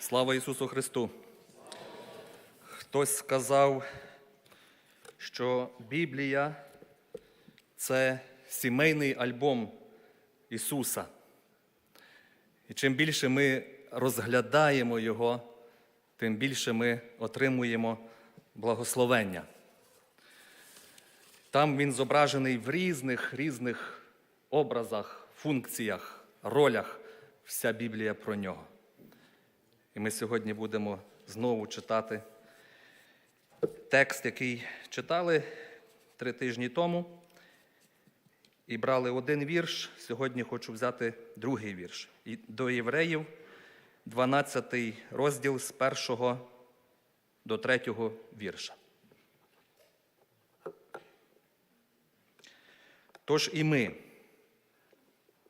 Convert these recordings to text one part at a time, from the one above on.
Слава Ісусу Христу! Хтось сказав, що Біблія це сімейний альбом Ісуса. І чим більше ми розглядаємо Його, тим більше ми отримуємо благословення. Там він зображений в різних різних образах, функціях, ролях. Вся Біблія про нього. І ми сьогодні будемо знову читати текст, який читали три тижні тому. І брали один вірш. Сьогодні хочу взяти другий вірш. І До євреїв, 12 розділ з 1 до 3 вірша. Тож і ми,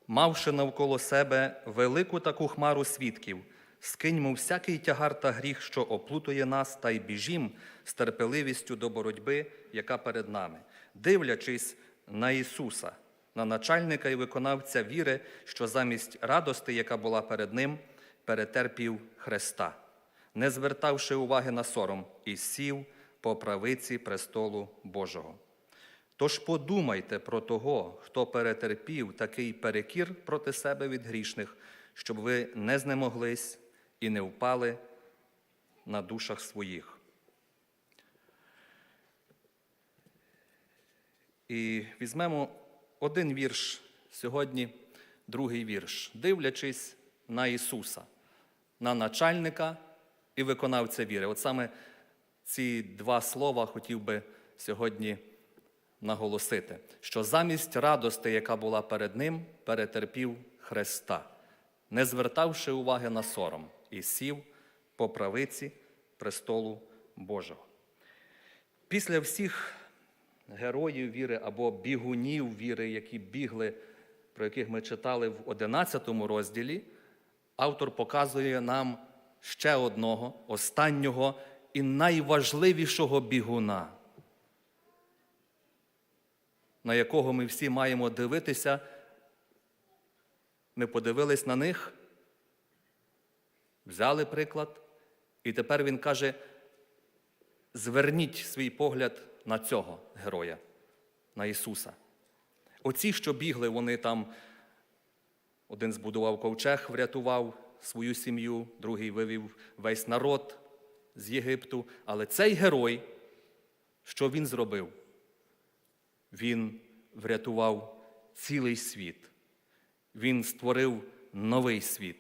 мавши навколо себе велику таку хмару свідків, скиньмо всякий тягар та гріх, що оплутує нас, та й біжім з терпеливістю до боротьби, яка перед нами, дивлячись на Ісуса, на начальника і виконавця віри, що замість радости, яка була перед Ним, перетерпів Христа, не звертавши уваги на сором, і сів по правиці престолу Божого. Тож подумайте про того, хто перетерпів такий перекір проти себе від грішних, щоб ви не знемоглись і не впали на душах своїх. І візьмемо один вірш сьогодні, другий вірш, дивлячись на Ісуса, на начальника і виконавця віри. От саме ці два слова хотів би сьогодні наголосити, що замість радости, яка була перед ним, перетерпів Христа, не звертавши уваги на сором, і сів по правиці престолу Божого. Після всіх героїв віри або бігунів віри, які бігли, про яких ми читали в 11 розділі, автор показує нам ще одного, останнього і найважливішого бігуна на якого ми всі маємо дивитися. Ми подивились на них, взяли приклад, і тепер він каже: зверніть свій погляд на цього героя, на Ісуса. Оці, що бігли, вони там, один збудував ковчег, врятував свою сім'ю, другий вивів весь народ з Єгипту. Але цей герой, що він зробив? Він врятував цілий світ. Він створив новий світ.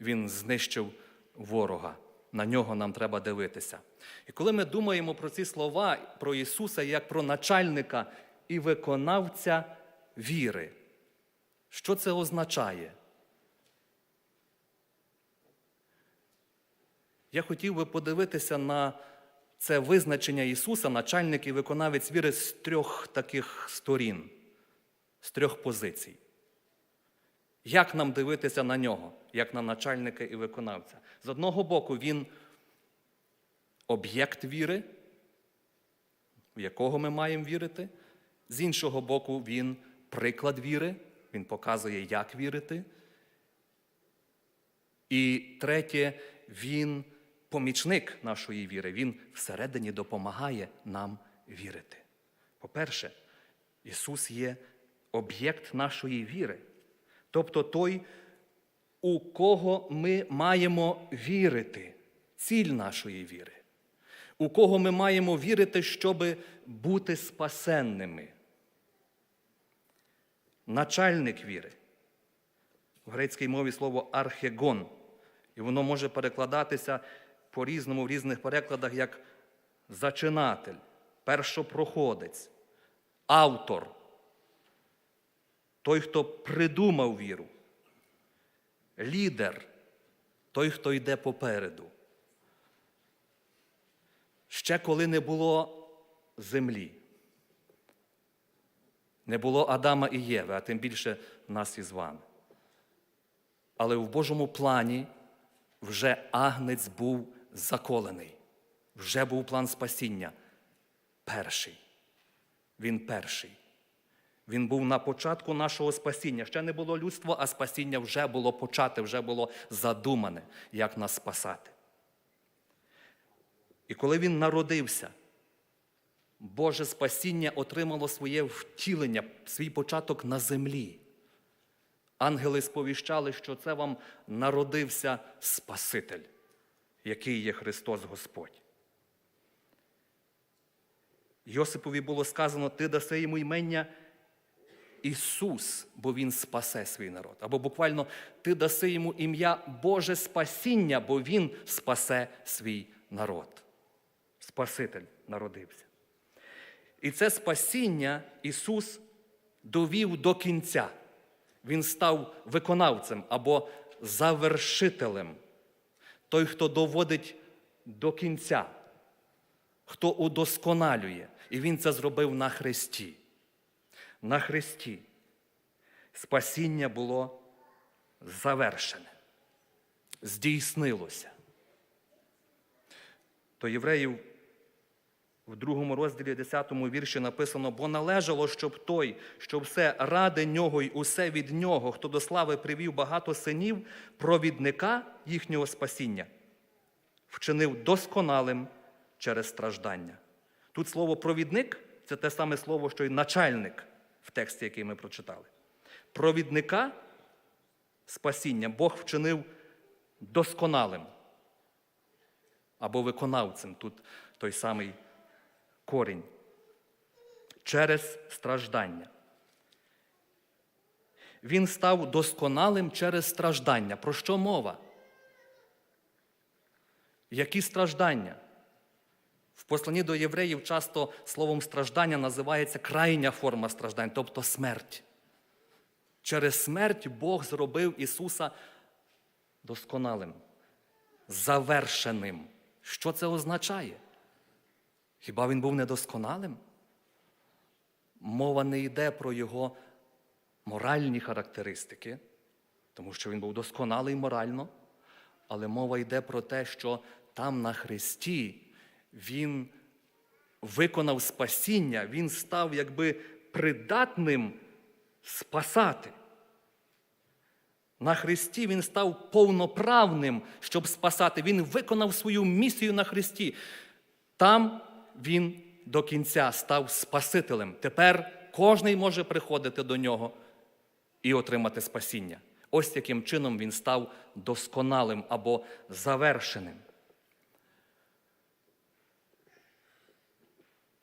Він знищив ворога. На нього нам треба дивитися. І коли ми думаємо про ці слова про Ісуса як про начальника і виконавця віри, що це означає? Я хотів би подивитися на це визначення Ісуса, начальник і виконавець віри з трьох таких сторін, з трьох позицій. Як нам дивитися на нього, як на начальника і виконавця? З одного боку, він об'єкт віри, в якого ми маємо вірити. З іншого боку, він приклад віри, він показує, як вірити. І третє, він помічник нашої віри, він всередині допомагає нам вірити. По-перше, Ісус є об'єкт нашої віри, тобто той, у кого ми маємо вірити, ціль нашої віри, у кого ми маємо вірити, щоб бути спасенними. Начальник віри. В грецькій мові слово архегон, і воно може перекладатися по-різному в різних перекладах як зачинатель, першопроходець, автор, той, хто придумав віру, лідер, той, хто йде попереду. Ще коли не було землі, не було Адама і Єви, а тим більше нас із вами. Але в Божому плані вже агнець був заколений. Вже був план спасіння. Перший. Він перший. Він був на початку нашого спасіння. Ще не було людства, а спасіння вже було почате, вже було задумане, як нас спасати. І коли він народився, Боже спасіння отримало своє втілення, свій початок на землі. Ангели сповіщали, що це вам народився Спаситель, який є Христос Господь. Йосипові було сказано, ти даси йому імення Ісус, бо Він спасе свій народ. Або буквально ти даси йому ім'я Боже спасіння, бо Він спасе свій народ. Спаситель народився. І це спасіння Ісус довів до кінця. Він став виконавцем або завершителем. Той, хто доводить до кінця, хто удосконалює. І Він це зробив на Христі. На Христі спасіння було завершене, здійснилося. То євреїв в другому розділі 10 вірші написано: бо належало, щоб той, що все ради нього й усе від нього, хто до слави привів багато синів, провідника їхнього спасіння, вчинив досконалим через страждання. Тут слово провідник це те саме слово, що й начальник в тексті, який ми прочитали. Провідника спасіння Бог вчинив досконалим або виконавцем. Тут той самий корінь. Через страждання. Він став досконалим через страждання. Про що мова? Які страждання? В посланні до євреїв часто словом страждання називається крайня форма страждань, тобто смерть. Через смерть Бог зробив Ісуса досконалим, завершеним. Що це означає? Хіба він був недосконалим? Мова не йде про його моральні характеристики, тому що він був досконалий морально, але мова йде про те, що там на Христі він виконав спасіння, він став якби придатним спасати. На Христі він став повноправним, щоб спасати. Він виконав свою місію на Христі. Там він до кінця став Спасителем. Тепер кожний може приходити до нього і отримати спасіння. Ось яким чином він став досконалим або завершеним.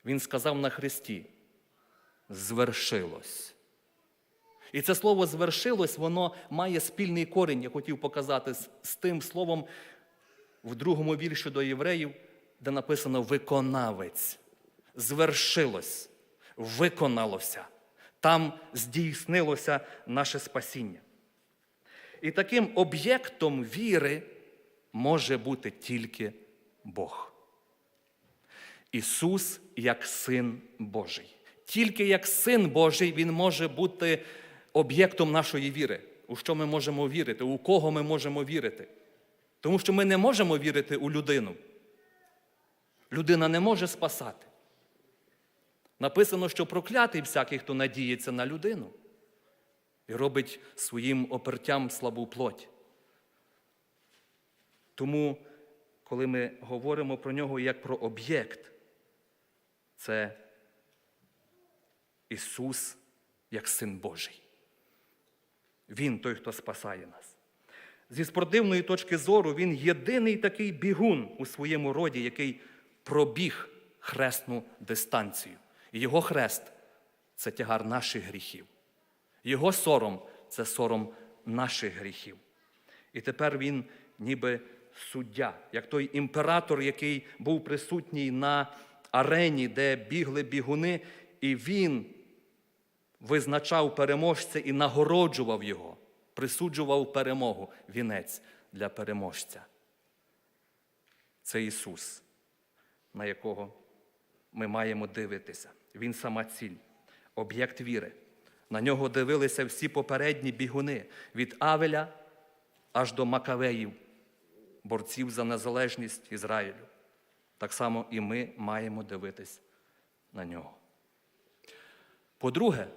Він сказав на Христі: звершилось. І це слово звершилось, воно має спільний корінь, я хотів показати з, тим словом в другому вірші до євреїв, де написано виконавець. Звершилось, виконалося. Там здійснилося наше спасіння. І таким об'єктом віри може бути тільки Бог. Ісус як Син Божий. Тільки як Син Божий Він може бути об'єктом нашої віри. У що ми можемо вірити, у кого ми можемо вірити. Тому що ми не можемо вірити у людину. Людина не може спасати. Написано, що проклятий всякий, хто надіється на людину і робить своїм опертям слабу плоть. Тому, коли ми говоримо про нього як про об'єкт, це Ісус як Син Божий. Він той, хто спасає нас. Зі спортивної точки зору, він єдиний такий бігун у своєму роді, який пробіг хресну дистанцію. Його хрест це тягар наших гріхів. Його сором це сором наших гріхів. І тепер він ніби суддя, як той імператор, який був присутній на арені, де бігли бігуни, і він визначав переможця і нагороджував його, присуджував перемогу, вінець для переможця. Це Ісус, на якого ми маємо дивитися. Він сама ціль, об'єкт віри. На нього дивилися всі попередні бігуни від Авеля аж до Макавеїв, борців за незалежність Ізраїлю. Так само і ми маємо дивитись на нього. По-друге,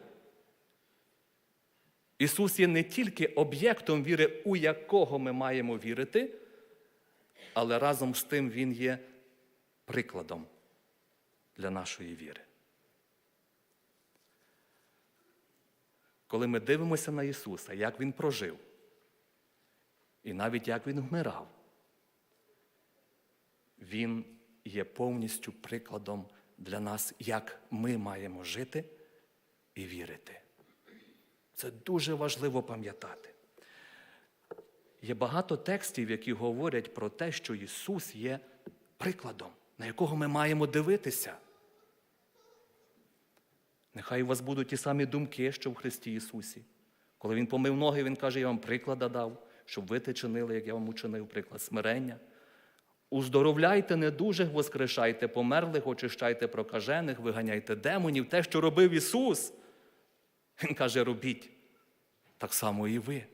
Ісус є не тільки об'єктом віри, у якого ми маємо вірити, але разом з тим Він є прикладом для нашої віри. Коли ми дивимося на Ісуса, як Він прожив, і навіть як Він вмирав, Він є повністю прикладом для нас, як ми маємо жити і вірити. Це дуже важливо пам'ятати. Є багато текстів, які говорять про те, що Ісус є прикладом, на якого ми маємо дивитися. Нехай у вас будуть ті самі думки, що в Христі Ісусі. Коли Він помив ноги, Він каже, я вам приклада дав, щоб ви те чинили, як я вам учинив, приклад смирення. Уздоровляйте недужих, воскрешайте померлих, очищайте прокажених, виганяйте демонів, те, що робив Ісус. Він каже, робіть. Так само і ви.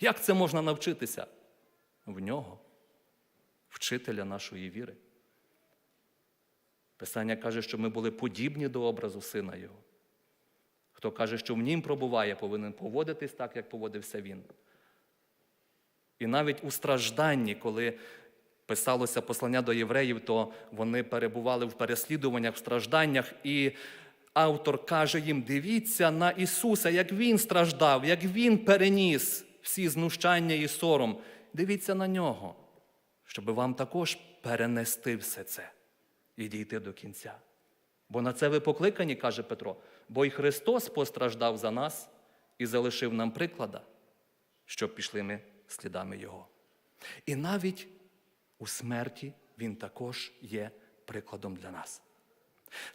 Як це можна навчитися? В нього, вчителя нашої віри. Писання каже, що ми були подібні до образу Сина Його. Хто каже, що в нім пробуває, повинен поводитись так, як поводився він. І навіть у стражданні, коли писалося послання до євреїв, то вони перебували в переслідуваннях, в стражданнях, і автор каже їм: дивіться на Ісуса, як Він страждав, як Він переніс всі знущання і сором. Дивіться на нього, щоб вам також перенести все це і дійти до кінця. Бо на це ви покликані, каже Петро, бо й Христос постраждав за нас і залишив нам приклада, щоб пішли ми слідами Його. І навіть у смерті Він також є прикладом для нас.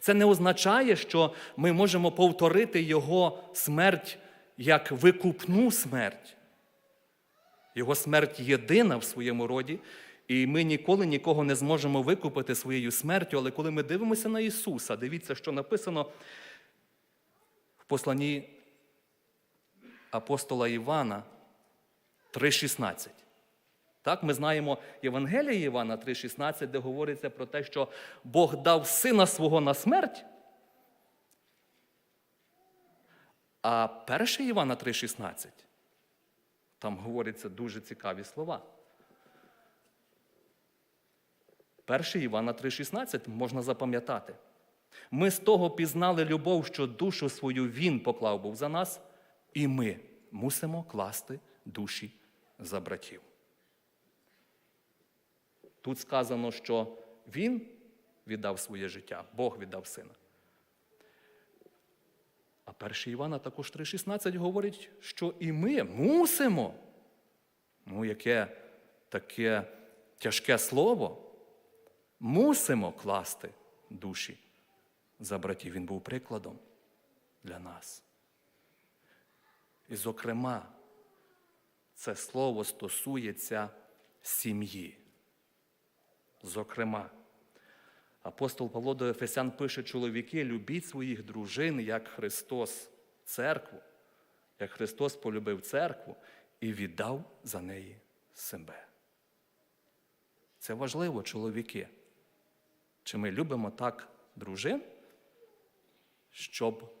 Це не означає, що ми можемо повторити Його смерть як викупну смерть. Його смерть єдина в своєму роді, і ми ніколи нікого не зможемо викупити своєю смертю. Але коли ми дивимося на Ісуса, дивіться, що написано в посланні апостола Івана 3,16. Так, ми знаємо Євангелія Івана 3,16, де говориться про те, що Бог дав сина свого на смерть. А 1 Івана 3,16, там говоряться дуже цікаві слова. 1 Івана 3,16 можна запам'ятати. Ми з того пізнали любов, що душу свою Він поклав був за нас, і ми мусимо класти душі за братів. Тут сказано, що Він віддав своє життя, Бог віддав сина. А 1 Івана також 3,16 говорить, що і ми мусимо. Ну, яке таке тяжке слово. Мусимо класти душі за братів. Він був прикладом для нас. І, зокрема, це слово стосується сім'ї. Зокрема, апостол Павло до Ефесян пише: чоловіки, любіть своїх дружин, як Христос церкву, як Христос полюбив церкву і віддав за неї себе. Це важливо, чоловіки. Чи ми любимо так дружин, щоб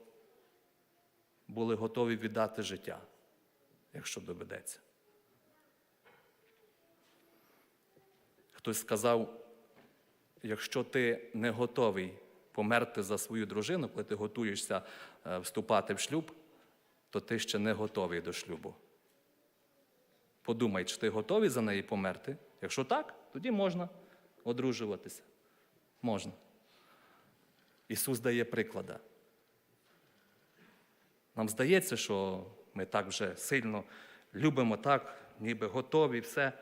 були готові віддати життя, якщо доведеться? Хтось сказав, якщо ти не готовий померти за свою дружину, коли ти готуєшся е, вступати в шлюб, то ти ще не готовий до шлюбу. Подумай, чи ти готовий за неї померти? Якщо так, тоді можна одружуватися. Можна. Ісус дає приклада. Нам здається, що ми так вже сильно любимо так, ніби готові, все.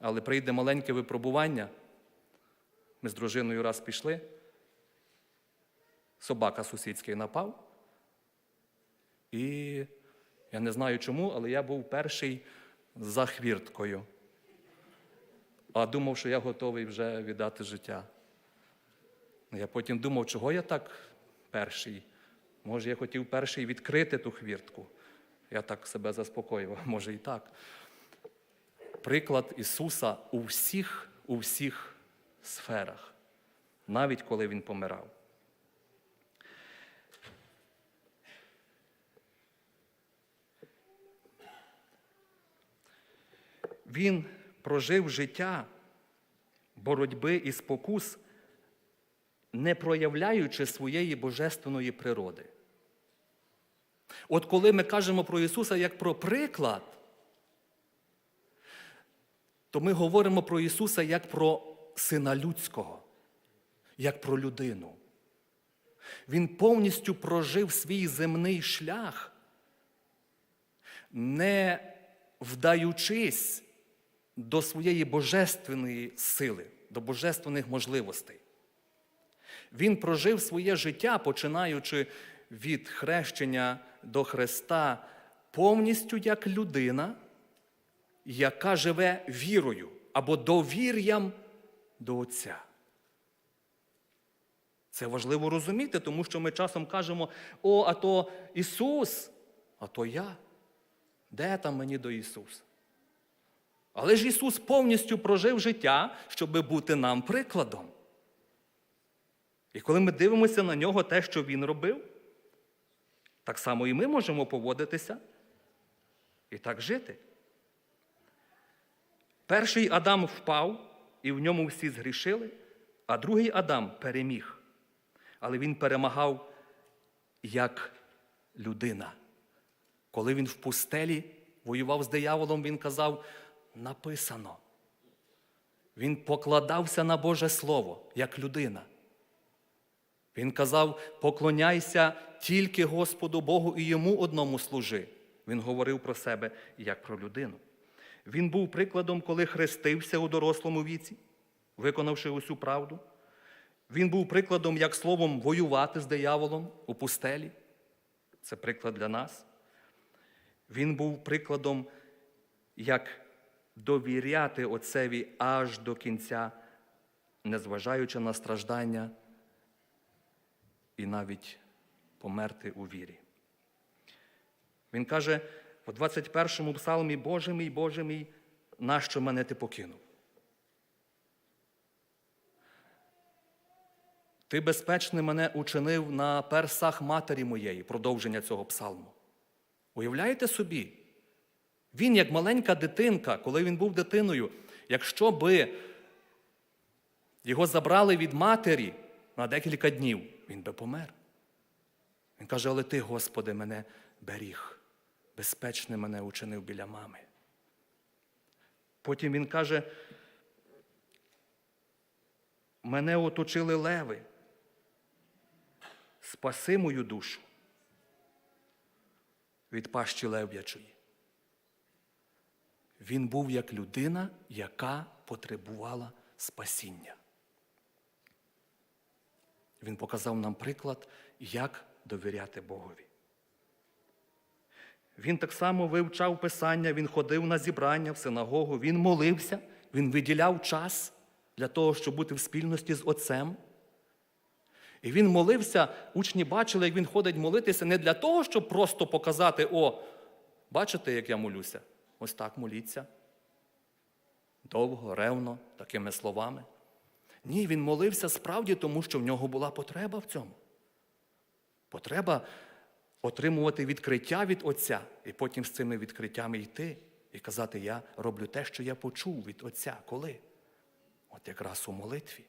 Але прийде маленьке випробування. Ми з дружиною раз пішли. Собака сусідський напав. І я не знаю чому, але я був перший за хвірткою. А думав, що я готовий вже віддати життя. Я потім думав, чого я так перший. Може, я хотів перший відкрити ту хвіртку. Я так себе заспокоював, може і так приклад Ісуса у всіх, у всіх сферах, навіть коли Він помирав. Він прожив життя боротьби і спокус, не проявляючи своєї божественної природи. От коли ми кажемо про Ісуса як про приклад, то ми говоримо про Ісуса як про Сина Людського, як про людину. Він повністю прожив свій земний шлях, не вдаючись до своєї божественної сили, до божественних можливостей. Він прожив своє життя, починаючи від хрещення до Христа, повністю як людина, яка живе вірою або довір'ям до Отця. Це важливо розуміти, тому що ми часом кажемо: о, а то Ісус, а то я. Де там мені до Ісуса? Але ж Ісус повністю прожив життя, щоб бути нам прикладом. І коли ми дивимося на нього те, що Він робив, так само і ми можемо поводитися і так жити. Перший Адам впав, і в ньому всі згрішили, а другий Адам переміг. Але він перемагав як людина. Коли він в пустелі воював з дияволом, він казав: написано. Він покладався на Боже Слово як людина. Він казав: поклоняйся тільки Господу Богу і йому одному служи. Він говорив про себе як про людину. Він був прикладом, коли хрестився у дорослому віці, виконавши усю правду. Він був прикладом, як словом воювати з дияволом у пустелі. Це приклад для нас. Він був прикладом, як довіряти Отцеві аж до кінця, незважаючи на страждання і навіть померти у вірі. Він каже у 21-му псалмі, Боже мій, Боже мій, нащо мене ти покинув? Ти безпечний мене учинив на персах матері моєї, продовження цього псалму. Уявляєте собі? Він, як маленька дитинка, коли він був дитиною, якщо би його забрали від матері на декілька днів, він би помер. Він каже, але ти, Господи, мене беріг, безпечний мене учинив біля мами. Потім він каже, мене оточили леви, спаси мою душу від пащі лев'ячої. Він був як людина, яка потребувала спасіння. Він показав нам приклад, як довіряти Богові. Він так само вивчав Писання, він ходив на зібрання в синагогу, він молився, він виділяв час для того, щоб бути в спільності з Отцем. І він молився, учні бачили, як він ходить молитися, не для того, щоб просто показати: о, бачите, як я молюся? Ось так моліться. Довго, ревно, такими словами. Ні, він молився справді, тому що в нього була потреба в цьому. Потреба отримувати відкриття від Отця і потім з цими відкриттями йти і казати, я роблю те, що я почув від Отця. Коли? От якраз у молитві.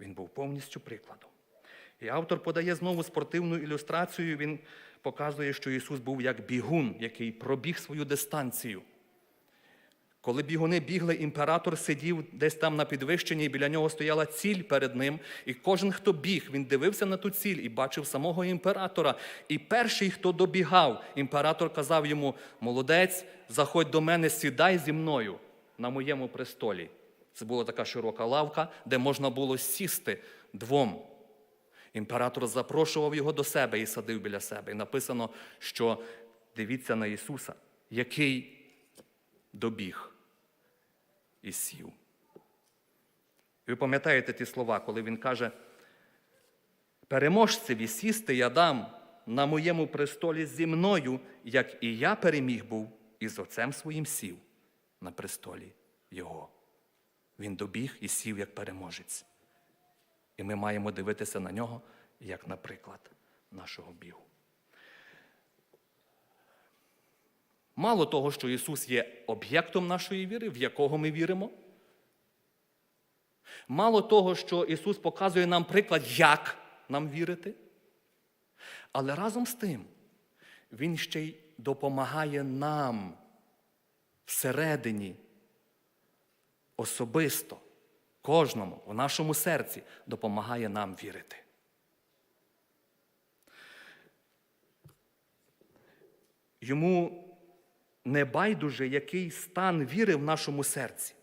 Він був повністю прикладом. І автор подає знову спортивну ілюстрацію. Він показує, що Ісус був як бігун, який пробіг свою дистанцію. Коли бігуни бігли, імператор сидів десь там на підвищенні, і біля нього стояла ціль перед ним. І кожен, хто біг, він дивився на ту ціль і бачив самого імператора. І перший, хто добігав, імператор казав йому: Молодець, заходь до мене, сідай зі мною на моєму престолі. Це була така широка лавка, де можна було сісти двом. Імператор запрошував його до себе і садив біля себе. І написано, що дивіться на Ісуса, який добіг і сів. Ви пам'ятаєте ті слова, коли він каже: переможцеві сісти я дам на моєму престолі зі мною, як і я переміг був, і з отцем своїм сів на престолі Його. Він добіг і сів як переможець. І ми маємо дивитися на нього як на приклад нашого бігу. Мало того, що Ісус є об'єктом нашої віри, в якого ми віримо. Мало того, що Ісус показує нам приклад, як нам вірити. Але разом з тим, Він ще й допомагає нам всередині, особисто, кожному в нашому серці допомагає нам вірити. Йому не байдуже, який стан віри в нашому серці.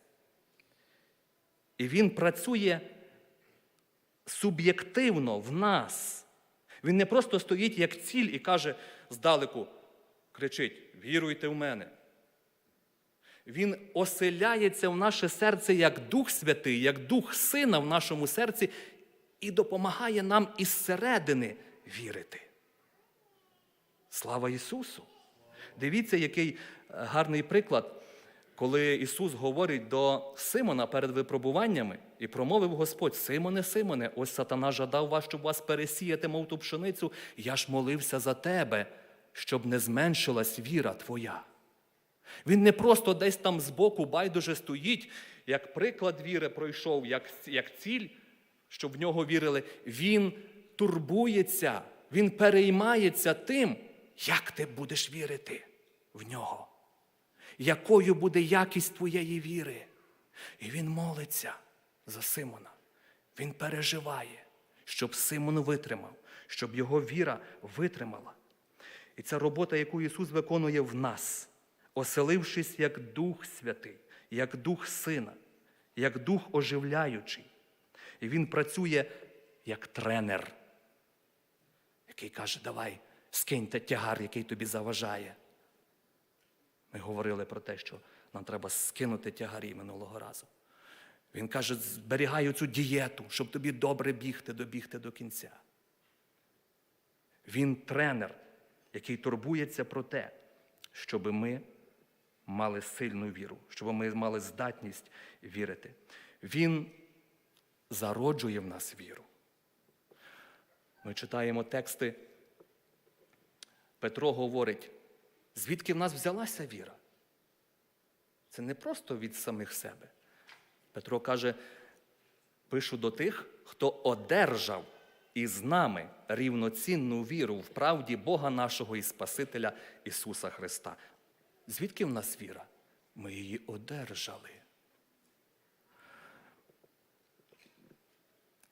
І він працює суб'єктивно в нас. Він не просто стоїть як ціль і каже здалеку, кричить: віруйте в мене. Він оселяється в наше серце як Дух Святий, як Дух Сина в нашому серці і допомагає нам із середини вірити. Слава Ісусу! Дивіться, який е, гарний приклад, коли Ісус говорить до Симона перед випробуваннями і промовив Господь: Симоне, Симоне, ось сатана жадав вас, щоб вас пересіяти, мов ту пшеницю. Я ж молився за тебе, щоб не зменшилась віра твоя. Він не просто десь там збоку байдуже стоїть, як приклад віри пройшов, як, як ціль, щоб в нього вірили. Він турбується, він переймається тим, як ти будеш вірити в нього, якою буде якість твоєї віри. І він молиться за Симона. Він переживає, щоб Симон витримав, щоб його віра витримала. І ця робота, яку Ісус виконує в нас, оселившись як Дух Святий, як Дух Сина, як Дух оживляючий. І Він працює як тренер, який каже, давай, скиньте тягар, який тобі заважає. Ми говорили про те, що нам треба скинути тягарі минулого разу. Він каже, зберігай цю дієту, щоб тобі добре бігти, добігти до кінця. Він тренер, який турбується про те, щоб ми мали сильну віру, щоб ми мали здатність вірити. Він зароджує в нас віру. Ми читаємо тексти. Петро говорить, звідки в нас взялася віра? Це не просто від самих себе. Петро каже, пишу до тих, хто одержав із нами рівноцінну віру в правді Бога нашого і Спасителя Ісуса Христа. Звідки в нас віра? Ми її одержали.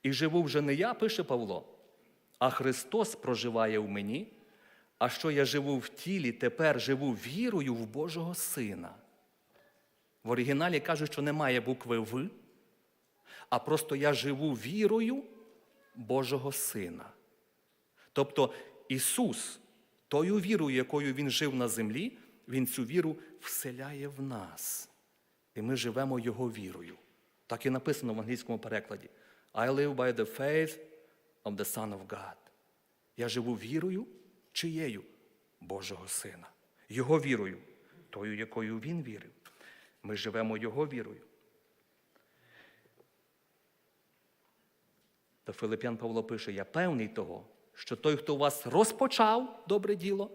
І живу вже не я, пише Павло, а Христос проживає в мені, а що я живу в тілі, тепер живу вірою в Божого Сина. В оригіналі кажуть, що немає букви В, а просто я живу вірою Божого Сина. Тобто Ісус, тою вірою, якою Він жив на землі, Він цю віру вселяє в нас. І ми живемо Його вірою. Так і написано в англійському перекладі. I live by the faith of the Son of God. Я живу вірою чиєю? Божого Сина. Його вірою, тою, якою Він вірив. Ми живемо Його вірою. До Филип'ян Павло пише: Я певний того, що той, хто у вас розпочав добре діло,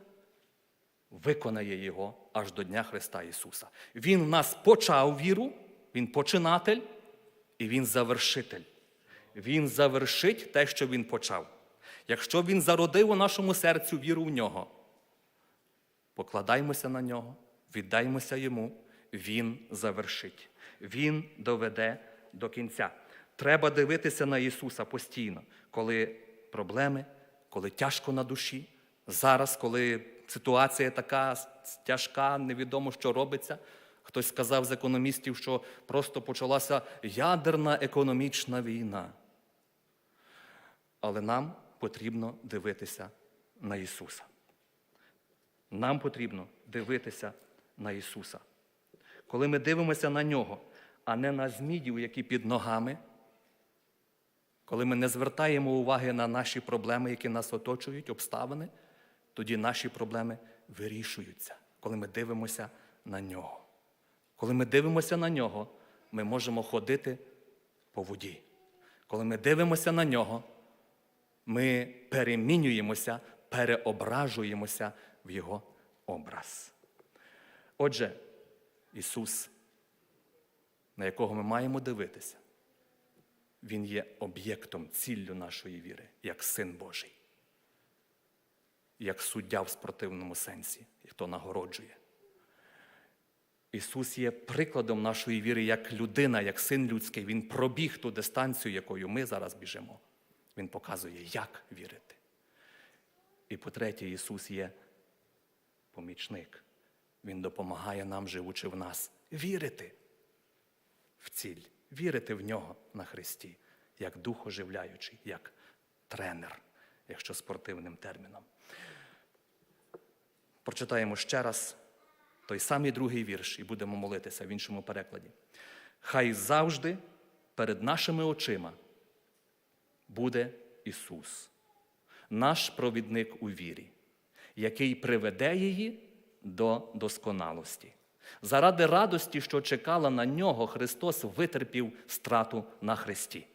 виконає його аж до Дня Христа Ісуса. Він в нас почав віру, Він починатель і Він завершитель. Він завершить те, що Він почав. Якщо Він зародив у нашому серцю віру в нього, покладаймося на нього, віддаймося йому, Він завершить. Він доведе до кінця. Треба дивитися на Ісуса постійно, коли проблеми, коли тяжко на душі, зараз, коли ситуація така тяжка, невідомо, що робиться. Хтось сказав з економістів, що просто почалася ядерна економічна війна. Але нам потрібно дивитися на Ісуса. Нам потрібно дивитися на Ісуса. Коли ми дивимося на Нього, а не на змідів, які під ногами, коли ми не звертаємо уваги на наші проблеми, які нас оточують, обставини, тоді наші проблеми вирішуються, коли ми дивимося на нього. Коли ми дивимося на нього, ми можемо ходити по воді. Коли ми дивимося на нього, ми перемінюємося, переображуємося в Його образ. Отже, Ісус, на якого ми маємо дивитися, Він є об'єктом, ціллю нашої віри, як Син Божий, як суддя в спортивному сенсі, хто нагороджує. Ісус є прикладом нашої віри як людина, як син людський. Він пробіг ту дистанцію, якою ми зараз біжимо. Він показує, як вірити. І по-третє, Ісус є помічник. Він допомагає нам, живучи в нас, вірити в ціль, вірити в нього на Христі, як дух оживляючий, як тренер, якщо спортивним терміном. Прочитаємо ще раз той самий другий вірш і будемо молитися в іншому перекладі. Хай завжди перед нашими очима буде Ісус, наш провідник у вірі, який приведе її до досконалості. Заради радості, що чекала на нього, Христос витерпів страту на хресті.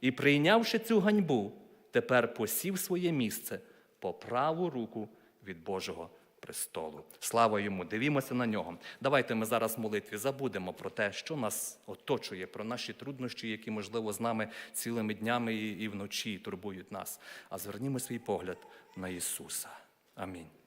І, прийнявши цю ганьбу, тепер посів своє місце по праву руку від Божого престолу. Слава йому! Дивімося на нього. Давайте ми зараз в молитві забудемо про те, що нас оточує, про наші труднощі, які, можливо, з нами цілими днями і вночі турбують нас. А звернімо свій погляд на Ісуса. Амінь.